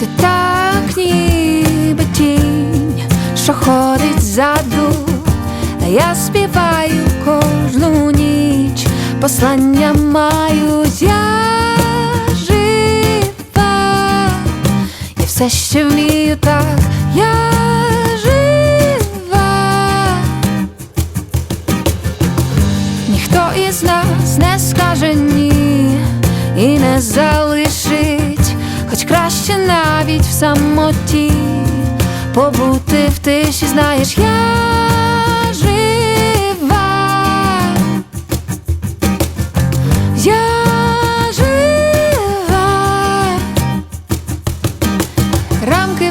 Ти так ніби тінь, що ходить ззаду, а я співаю кожну ніч, послання маю я жива, і все ще вмію так, я жива. Ніхто із нас не скаже ні і не залишить, хоч краще навіть в самоті побути в тиші, знаєш, я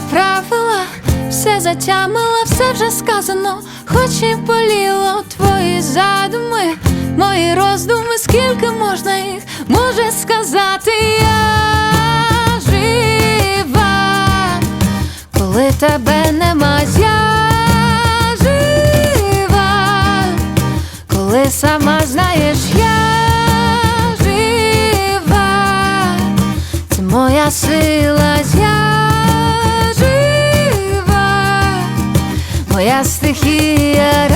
правила, все затямила, все вже сказано, хоч і боліло твої задуми, мої роздуми, скільки можна їх може сказати, я жива, коли тебе нема, я жива, коли сама знаєш, я жива, це моя сила, moja stichia.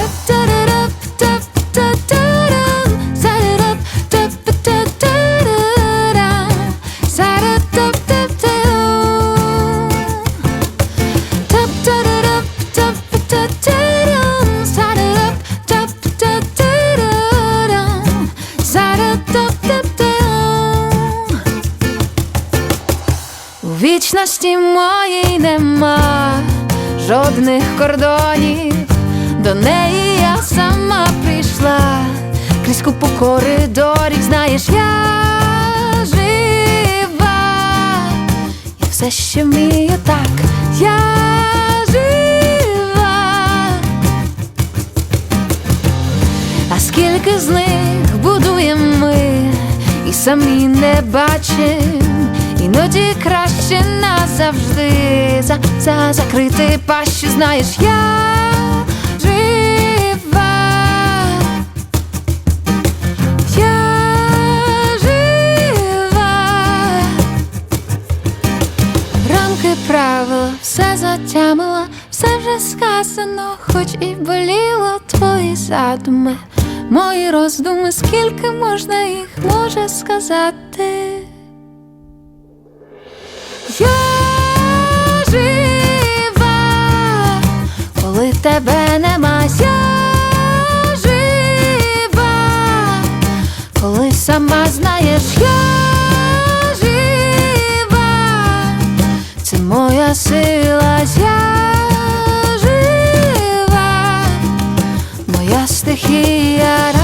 U věčnosti mojej nemá жодних кордонів, до неї я сама прийшла, крізь купу коридорів, знаєш, я жива, і все ще вмію так, я жива. А скільки з них будуємо ми і самі не бачим, іноді краще назавжди. За, за закрити пащу, знаєш, я жива, я жива, рамки правила, все затямила, все вже сказано, хоч і боліло твої задуми, мої роздуми, скільки можна їх може сказати. Тебе нема, я жива, коли сама знаєш, я жива, це моя сила, я жива, моя стихія.